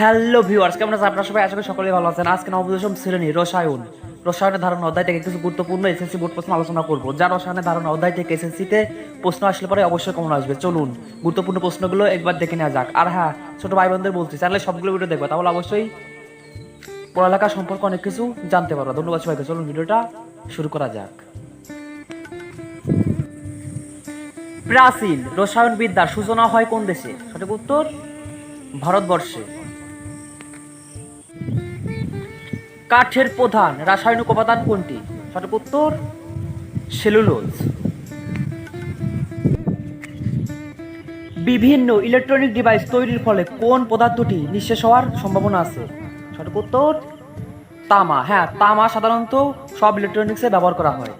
Hello viewers কেমন আছেন আপনারা সবাই? আশা করি সকলেই ভালো আছেন। আজকে নবদশম শ্রেণি, রসায়ন। রসায়নের ধারণা অধ্যায় থেকে কিছু গুরুত্বপূর্ণ এসএসসি বোর্ড প্রশ্ন আলোচনা করব। যা রসায়নের ধারণা অধ্যায় থেকে এসএসসিতে প্রশ্ন আসলে পরে অবশ্যই কমন আসবে। চলুন, গুরুত্বপূর্ণ প্রশ্নগুলো একবার দেখে নেওয়া যাক। আর হ্যাঁ ছোট ভাই বোনদের বলছি চ্যানেলে সবগুলো ভিডিও দেখবে, তাহলে অবশ্যই পড়ালেখা সম্পর্কে অনেক কিছু জানতে পারব। ধন্যবাদ সবাইকে। চলুন, ভিডিওটা শুরু করা যাক। প্রাচীন রসায়ন বিদ্যার সূচনা হয় কোন দেশে? সঠিক উত্তর? ভারতবর্ষে। কাঠের প্রধান রাসায়নিক উপাদান কোনটি? সঠিক উত্তর, সেলুলোজ। বিভিন্ন ইলেকট্রনিক ডিভাইস তৈরির ফলে কোন পদার্থটি নিঃশেষ হওয়ার সম্ভাবনা আছে? সঠিক উত্তর, তামা। হ্যাঁ তামা সাধারণত সব ইলেকট্রনিক্সে ব্যবহার করা হয়।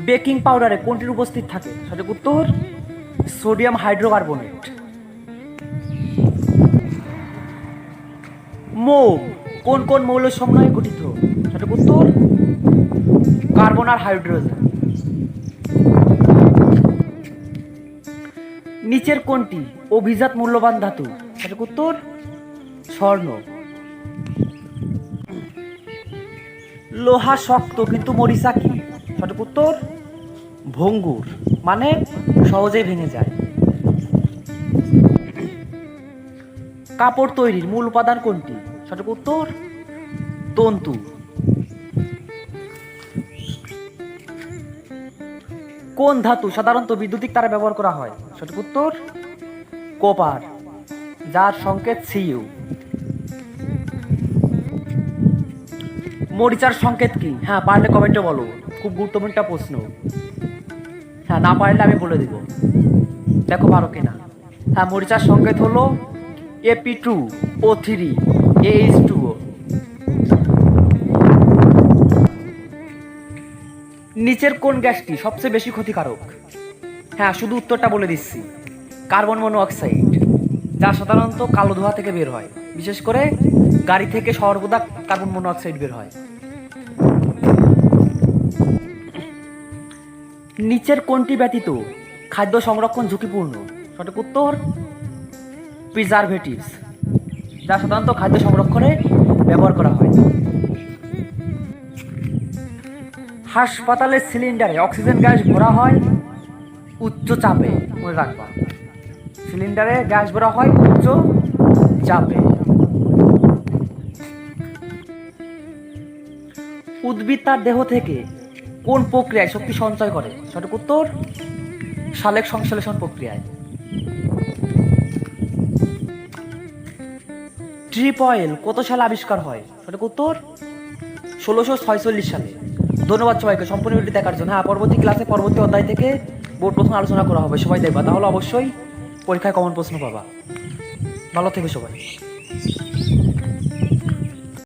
বেকিং পাউডারে কোনটির উপস্থিত থাকে? সঠিক উত্তর সোডিয়াম হাইড্রোকার্বনেট। মোম কোন কোন মৌলের সমন্বয়ে গঠিত? সঠিক উত্তর? কার্বন আর হাইড্রোজেন। নিচের কোনটি? অভিজাত মূল্যবান ধাতু। সঠিক উত্তর? স্বর্ণ। লোহা শক্ত, কিন্তু মরিচা কি? সঠিক উত্তর? ভঙ্গুর মানে সহজেই ভেঙে যায়। কাপড় তৈরির মূল উপাদান কোনটি? সঠিক উত্তর? তন্তু। কোন ধাতু সাধারণত বিদ্যুতিক তারে ব্যবহার করা হয়? সঠিক উত্তর? কোপার, যার সংকেত সিইউ। মরিচার সংকেত কি? হ্যাঁ পারলে কমেন্টে বলো। খুব গুরুত্বপূর্ণ একটা প্রশ্ন। হ্যাঁ না পারলে আমি বলে দিব। দেখো পারো কিনা। হ্যাঁ মরিচার সংকেত হলো AP two, O three H two নিচের কোন গ্যাসটি সবচেয়ে বেশি ক্ষতিকারক? হ্যাঁ শুধু উত্তরটা বলে দিচ্ছি। কার্বন মনোঅক্সাইড, যা সাধারণত কালো ধোঁয়া থেকে বের হয়। বিশেষ করে গাড়ি থেকে সর্বদা কার্বন মনোঅক্সাইড বের হয়। নিচের কোনটি ব্যতীত খাদ্য সংরক্ষণ ঝুঁকিপূর্ণ? সঠিক উত্তর প্রিজারভেটিভস যা সাধারণত খাদ্য সংরক্ষণে ব্যবহার করা হয়। হাসপাতালের সিলিন্ডারে অক্সিজেন গ্যাস ভরা হয়, উচ্চ চাপে। মনে রাখবা, সিলিন্ডারে গ্যাস ভরা হয়, উচ্চ চাপে। উদ্ভিদ তার দেহ থেকে কোন প্রক্রিয়ায় শক্তি সঞ্চয় করে? সঠিক উত্তর? সালেক সংশ্লেষণ প্রক্রিয়ায়। ট্রিপ অয়েল কত সালে আবিষ্কার হয়? সঠিক উত্তর? ষোলোশো ছয়চল্লিশ সালে। ধন্যবাদ সবাইকে, সম্পূর্ণ ভিডিও দেখার জন্য। হ্যাঁ পরবর্তী ক্লাসে পরবর্তী অধ্যায় থেকে বোর্ড প্রশ্ন আলোচনা করা হবে। সবাই দেখবা। তাহলে অবশ্যই পরীক্ষায় কমন প্রশ্ন পাবা। ভালো থেকে সবাই।